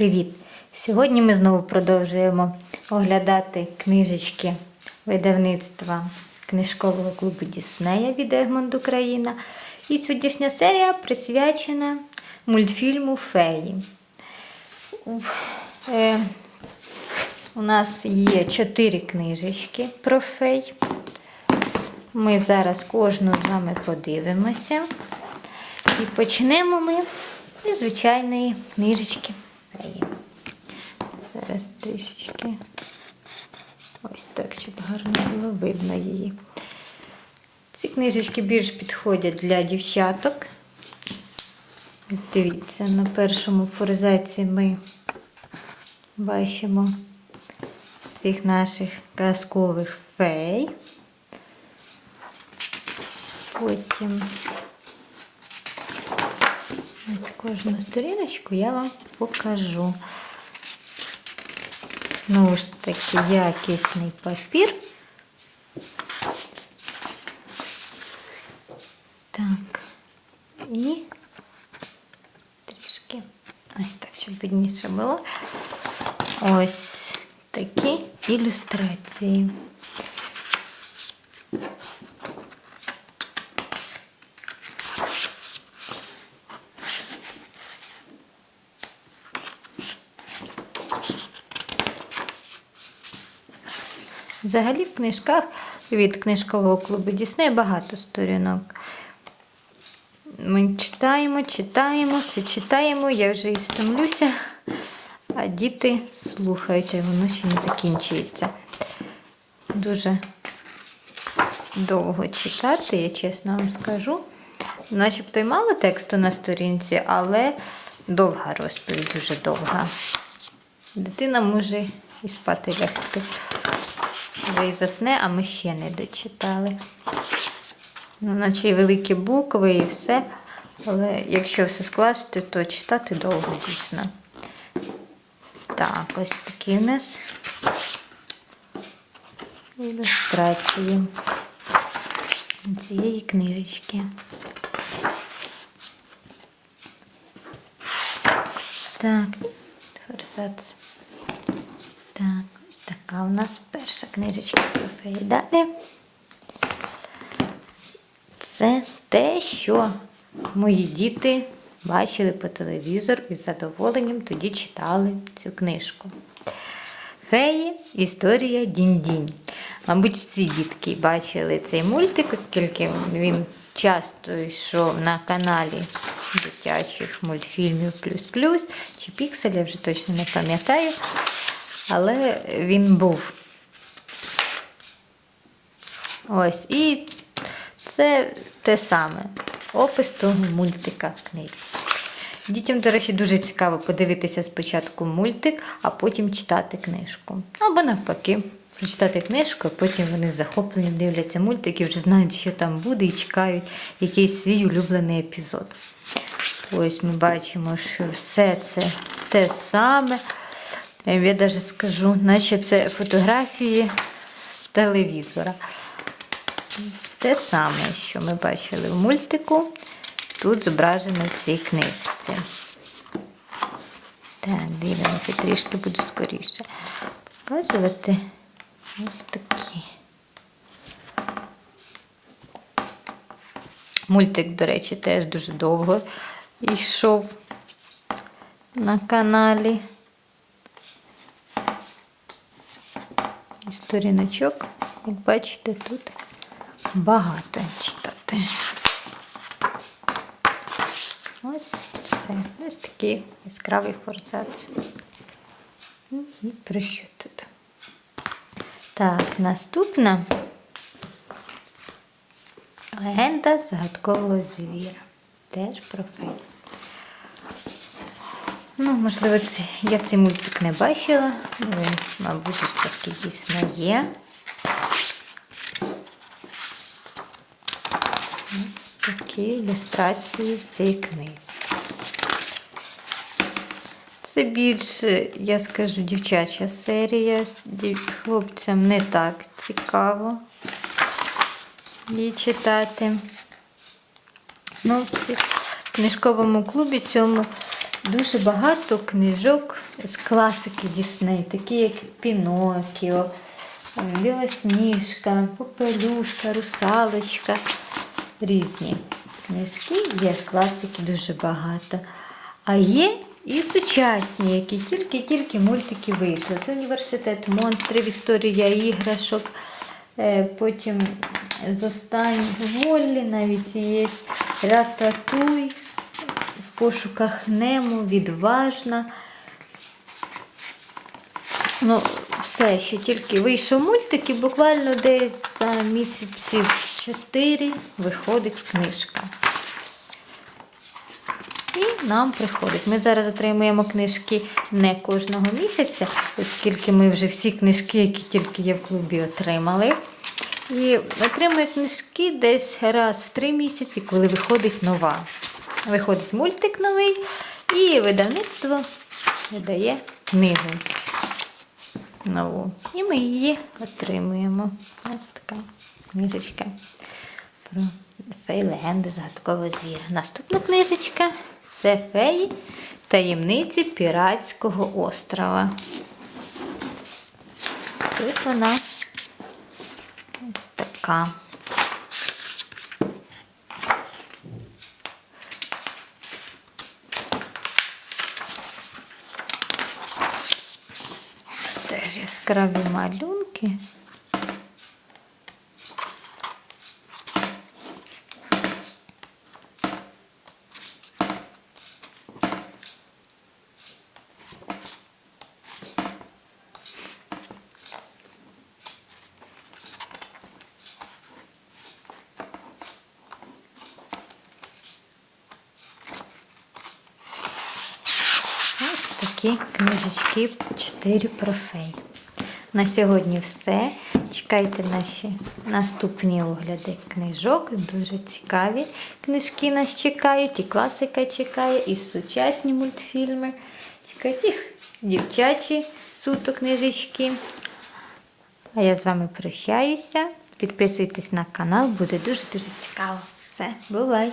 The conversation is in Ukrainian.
привіт! Сьогодні ми знову продовжуємо оглядати книжечки видавництва книжкового клубу Діснея від Egmont Україна. І сьогоднішня серія присвячена мультфільму Феї. У- е, У нас є чотири книжечки про фей. Ми зараз кожну з вами подивимося. І почнемо ми зі звичайної книжечки. Зараз трішечки. Ось так, щоб гарно було видно її. Ці книжечки більш підходять для дівчаток. Дивіться, на першому форизаці ми бачимо всіх наших казкових фей. Потім ось кожну сторіночку я вам покажу. Знову ж таки, якісний папір. Так. І трішки ось так, щоб видніше було. Ось такі ілюстрації. Взагалі в книжках від книжкового клубу Дісней багато сторінок. Ми читаємо, читаємо, все читаємо, я вже і стомлюся, а діти слухають, а воно ще не закінчується. Дуже довго читати, я чесно вам скажу. Начебто й мало тексту на сторінці, але довга розповідь, дуже довга. Дитина може і спати лягти. Вже і засне, а ми ще не дочитали. Ну, наче й великі букви і все. Але якщо все скласти, то читати довго дійсно. Так, ось такі у нас ілюстрації цієї книжечки. Так, форсац. Ось у нас перша книжечка. Далі. Це те, що мої діти бачили по телевізору і з задоволенням тоді читали цю книжку. Феї Історія Дінь-Дінь. Мабуть, всі дітки бачили цей мультик, оскільки він часто йшов на каналі дитячих мультфільмів Плюс-Плюс чи Піксель, я вже точно не пам'ятаю. Але він був. Ось. І це те саме. Опис того мультика в книзі. Дітям, до речі, дуже цікаво подивитися спочатку мультик, а потім читати книжку. Або навпаки, прочитати книжку, а потім вони з захопленням дивляться мультик і вже знають, що там буде, і чекають якийсь свій улюблений епізод. Ось ми бачимо, що все це те саме. Я навіть скажу, наче це фотографії телевізора. Те саме, що ми бачили в мультику, тут зображено в цій книжці. Так, дивимося, трішки буду скоріше показувати. Ось такі. Мультик, до речі, теж дуже довго йшов на каналі. Сторіночок, як бачите, тут багато читати. Ось все. Ось такий яскравий форсац. І про що тут? Так, наступна легенда загадкового звіра. Теж про фей. Ну, можливо, це, я цей мультик не бачила. Він, мабуть, ж таки дійсно є. Ось такі ілюстрації в цій книзі. Це більше, я скажу, дівчача серія. Хлопцям не так цікаво її читати. Ну, в книжковому клубі цьому дуже багато книжок з класики Дісней, такі як Пінокіо, Білосніжка, Попелюшка, Русалочка. Різні книжки є з класики дуже багато. А є і сучасні, які тільки-тільки мультики вийшли. Це університет монстрів, історія іграшок. Е, Потім з останніх Воллі навіть є Рататуй, пошуках Нему, відважна. Ну, все, ще тільки вийшов мультик і буквально десь за місяців 4 виходить книжка. І нам приходить. Ми зараз отримуємо книжки не кожного місяця, оскільки ми вже всі книжки, які тільки є в клубі, отримали. І отримує книжки десь раз в три місяці, коли виходить нова. Виходить мультик новий, і видавництво видає книгу нову. І ми її отримуємо. Ось така книжечка про фей легенди загадкового звіра. Наступна книжечка це феї таємниці Піратського острова. Тут вона ось така. Теж яскраві малюнки. Ось такі книжечки 4 про фей. На сьогодні все. Чекайте наші наступні огляди книжок. Дуже цікаві книжки нас чекають. І класика чекає, і сучасні мультфільми. Чекають їх дівчачі суто книжечки. А я з вами прощаюся. Підписуйтесь на канал, буде дуже-дуже цікаво. Все, бувай!